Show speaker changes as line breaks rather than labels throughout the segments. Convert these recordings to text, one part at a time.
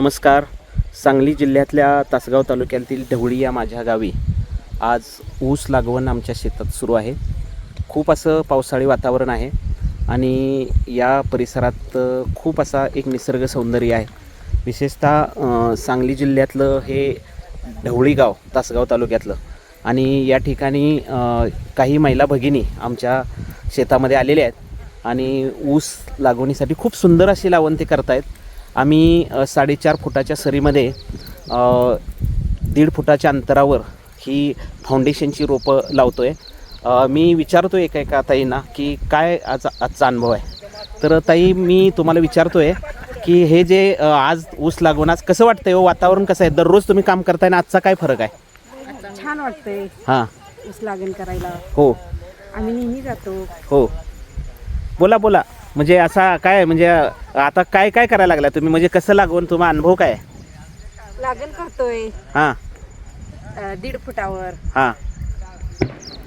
नमस्कार. सांगली जिल्ह्यातल्या तासगाव तालुक्यातील ढवळी या माझ्या गावी आज ऊस लागवण आमच्या शेतात सुरू आहे. खूप असं पावसाळी वातावरण आहे आणि या परिसरात खूप असा एक निसर्ग सौंदर्य आहे. विशेषतः सांगली जिल्ह्यातलं हे ढवळी गाव तासगाव तालुक्यातलं आणि या ठिकाणी काही महिला भगिनी आमच्या शेतामध्ये आलेल्या आहेत आणि ऊस लागवणीसाठी खूप सुंदर अशी लावण ते करतायत. आम्ही साडेचार फुटाच्या सरीमध्ये दीड फुटाच्या अंतरावर ही फाउंडेशनची रोपं लावतो आहे मी विचारतो एका एका ताईंना की काय आज आजचा अनुभव आहे. तर ताई मी तुम्हाला विचारतो आहे की हे जे आज ऊस लागवण आज कसं वाटतंय हो? वातावरण कसं आहे? दररोज तुम्ही काम करताय ना आजचा काय फरक आहे?
छान वाटतंय.
हां.
ऊस लागण करायला.
हो.
आम्ही नेहमी जातो.
हो. बोला बोला. म्हणजे असा काय म्हणजे आता काय काय करायला लागला तुम्ही? म्हणजे कसं लागवण तुम्हाला अनुभव काय? आहे?
लागण करतोय.
हां.
अं, दीड फुटावर.
हां.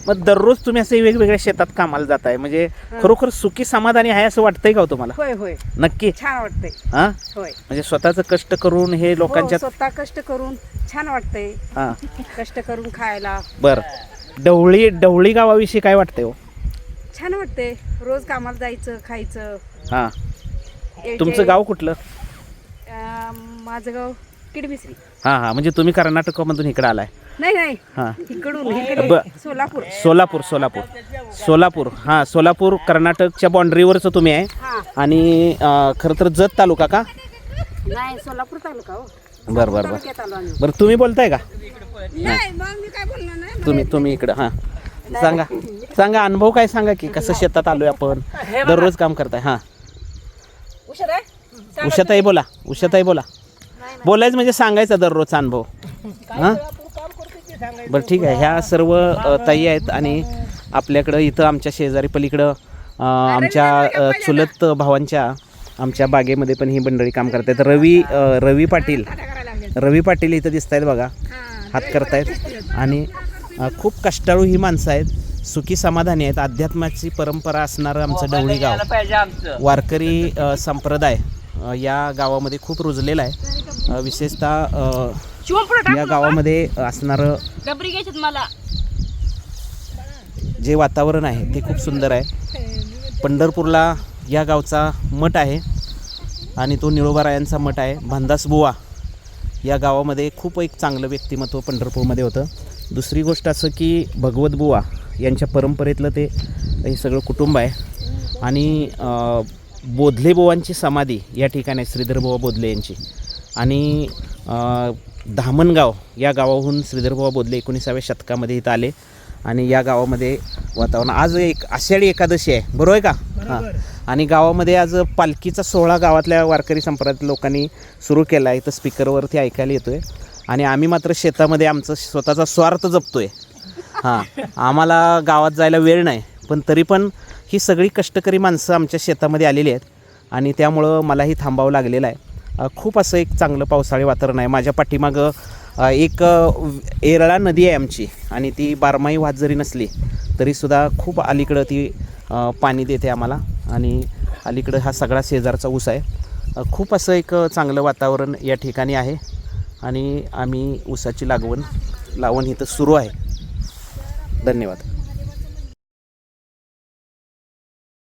मग दररोज तुम्ही असे वेगवेगळ्या शेतात कामाला जाताय. म्हणजे खरोखर सुखी समाधानी आहे असं वाटतंय का हो तुम्हाला?
होय होय.
नक्की?
छान वाटतंय.
हां?
होय.
म्हणजे स्वतःचं कष्ट करून हे
हो,
लोकांच्या
स्वतः कष्ट करून छान वाटतंय.
हां.
कष्ट करून खायला.
बरं. ढवळी ढवळी गावाविषयी काय वाटतंय हो?
छान वाटतंय. रोज कामाला जायचं खायचं.
हां.
यायचे-
तुमचं गाव कुठलं?
अं, माझं गाव किडमिसरी
हां हां म्हणजे तुम्ही कर्नाटकमधून इकडं आलाय.
नाही नाही.
हां.
इकडून इकडे
ब-
सोलापूर.
सोलापूर सोलापूर. सोलापूर हां सोलापूर कर्नाटकच्या बाँड्रीवरचं तुम्ही आहे.
हा.
आणि अं, खरं तर जत तालुका का?
नाही सोलापूर तालुका हो.
बरं बरं बरं.
तालुक्यात आलो आम्ही.
बरं तुम्ही बोलताय का?
नाही मग मी काय बोलणार नाही.
तुम्ही तुम्ही इकडं हां. सांगा. सांगा अनुभव काय सांगा की कसं शेतात आलोय आपण? दररोज काम करताय हां. उषाताई? बोला उषाताई बोला. बोलायचं म्हणजे सांगायचा दररोजचा अनुभव हां? बरं ठीक आहे. ह्या सर्व ताई आहेत आणि आपल्याकडं इथं आमच्या शेजारी पलीकडं आमच्या चुलत भावांच्या आमच्या बागेमध्ये पण ही मंडळी काम करतात. रवी रवी पाटील. रवी पाटील इथं दिसत आहेत बघा हात करतायत. आणि खूप कष्टाळू ही माणसं आहेत. सुखी समाधानी आहेत. अध्यात्माची परंपरा असणारं आमचं डवळी गाव. वारकरी संप्रदाय या गावामध्ये खूप रुजलेला आहे. विशेषतः या गावामध्ये असणारं जे वातावरण आहे ते खूप सुंदर आहे. पंढरपूरला या गावचा मठ आहे आणि तो निळोबारायांचा मठ आहे. भांदास बुवा. या गावामध्ये खूप एक चांगलं व्यक्तिमत्व पंढरपूरमध्ये होतं. दुसरी गोष्ट असं की भगवत बुवा यांच्या परंपरेतलं ते हे सगळं कुटुंब आहे. आणि अ, बोधले बुवांची समाधी या ठिकाणी श्रीधरबुवा बोधले यांची. आणि धामणगाव या गावाहून श्रीधरबुवा बोधले एकोणीसाव्या शतकामध्ये इथं आले. आणि या गावामध्ये वातावरण. आज एक आषाढी एकादशी आहे. बरोबर आहे का? हां. आणि गावामध्ये आज पालखीचा सोहळा गावातल्या वारकरी संप्रदायात लोकांनी सुरू केला आहे. तर स्पीकरवरती ऐकायला येतो आहे आणि आम्ही मात्र शेतामध्ये आमचं स्वतःचा स्वार्थ जपतो आहे हां. आम्हाला गावात जायला वेळ नाही. पण तरी पण ही सगळी कष्टकरी माणसं आमच्या शेतामध्ये आलेली आहेत. आणि त्यामुळं मलाही थांबावं लागलेलं आहे. खूप असं एक चांगलं पावसाळी वातावरण आहे. माझ्या पाठीमागं एक एरळा नदी आहे आमची आणि ती बारमाही वाहत जरी नसली तरीसुद्धा खूप अलीकडं ती पाणी देते आम्हाला आणि अलीकडं हा सगळा शेजारचा ऊस आहे. खूप असं एक चांगलं वातावरण या ठिकाणी आहे आणि आम्ही ऊसाची लागवण लावण इथं सुरू आहे. धन्यवाद.